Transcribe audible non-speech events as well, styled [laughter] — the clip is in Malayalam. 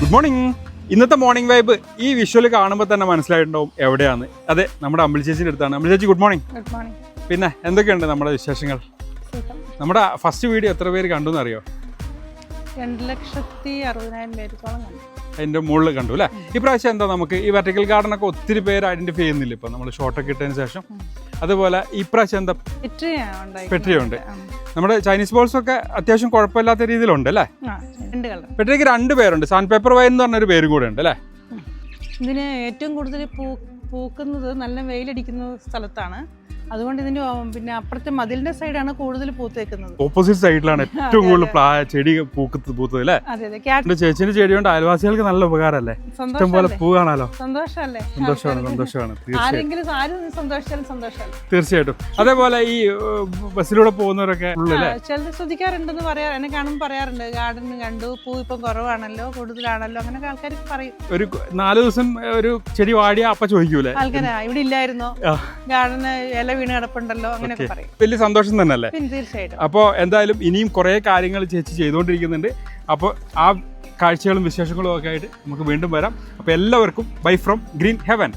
ഗുഡ് മോർണിംഗ് ഇന്നത്തെ മോർണിംഗ് വൈബ് ഈ വിഷ്വൽ കാണുമ്പോൾ തന്നെ മനസ്സിലായിട്ടുണ്ടാവും എവിടെയാണ്. അതെ നമ്മുടെ അമ്പിളി ചേച്ചിന്റെ അടുത്താണ്. അമ്പിളി ചേച്ചി ഗുഡ് മോർണിംഗ് ഗുഡ് മോർണിംഗ് പിന്നെ എന്തൊക്കെയുണ്ട് നമ്മുടെ വിശേഷങ്ങൾ? നമ്മുടെ ഫസ്റ്റ് വീഡിയോ എത്ര പേര് കണ്ടു എന്നറിയോ? രണ്ട് ലക്ഷത്തി അറുപതിനായിരം പേർക്കോളം കണ്ടു. അതിന്റെ മുകളിൽ കണ്ടു അല്ലേ? ഇപ്രാവശ്യം എന്താ നമുക്ക് ഈ വെർട്ടിക്കൽ ഗാർഡൻ ഒക്കെ ഒത്തിരി പേര് ഐഡന്റിഫൈ ചെയ്യുന്നില്ല ഇപ്പം. നമ്മൾ ഷോട്ടൊക്കെ ഇട്ടതിന് ശേഷം. അതുപോലെ ഇപ്രാവശ്യം എന്താ പെട്രിയാണ് പെട്രിയുണ്ട്. നമ്മുടെ ചൈനീസ് ബോൾസ് ഒക്കെ അത്യാവശ്യം കുഴപ്പമില്ലാത്ത രീതിയിലുണ്ട് അല്ലേ? പെട്രിക്ക് രണ്ട് പേരുണ്ട്. സാൻഡ് പേപ്പർ വൈൻ എന്ന് പറഞ്ഞൊരു പേരും കൂടെ ഉണ്ട് അല്ലേ? ഇതിന് ഏറ്റവും കൂടുതൽ പൂക്കുന്നത് നല്ല വെയിലടിക്കുന്ന സ്ഥലത്താണ്. അതുകൊണ്ട് ഇതിന്റെ പിന്നെ അപ്പുറത്തെ മതിലിന്റെ സൈഡാണ് കൂടുതൽ പൂത്തേക്കുന്നത്. ഓപ്പോസിറ്റ് സൈഡിലാണ് [laughs] ഏറ്റവും കൂടുതൽ ചെടി പൂക്കത്ത് പൂത്തത് അല്ലേ? അതെ എന്റെ ചേച്ചിന്റെ ചെടി കൊണ്ട് അയൽവാസികൾക്ക് നല്ല ഉപകാരമല്ലേ? ഇഷ്ടം പോലെ പൂവാണല്ലോ പൂ കാണാലോ? സന്തോഷമല്ലേ? സന്തോഷമാണ് സന്തോഷമാണ്. തീർച്ചയായിട്ടും. അതേപോലെ ഈ ബസ്സിലൂടെ പോകുന്നവരൊക്കെ ചിലത് ശ്രദ്ധിക്കാറുണ്ടെന്ന് പറയാ എന്നെ കാണുമ്പോൾ പറയാറുണ്ട്. ഗാർഡൻ കണ്ടു പൂ ഇപ്പം കുറവാണല്ലോ കൂടുതലാണല്ലോ. അങ്ങനെ ആൾക്കാർ പറയും. ഒരു നാല് ദിവസം ഒരു ചെടി വാടിയ അപ്പ ചോദിക്കൂലേ? ആൾക്കാരാ ഇവിടെ ഇല്ലായിരുന്നോ. ഗാർഡന് ഇല വീണ് കിടപ്പുണ്ടല്ലോ അങ്ങനെയൊക്കെ. പറയും. വലിയ സന്തോഷം തന്നെയല്ലേ? അല്ലേ തീർച്ചയായിട്ടും. അപ്പോൾ എന്തായാലും ഇനിയും കുറേ കാര്യങ്ങൾ ചേച്ചി ചെയ്തുകൊണ്ടിരിക്കുന്നുണ്ട്. അപ്പോൾ ആ കാഴ്ചകളും വിശേഷങ്ങളും ഒക്കെ ആയിട്ട് നമുക്ക് വീണ്ടും വരാം. അപ്പോൾ എല്ലാവർക്കും ബൈ ഫ്രം ഗ്രീൻ ഹെവൻ.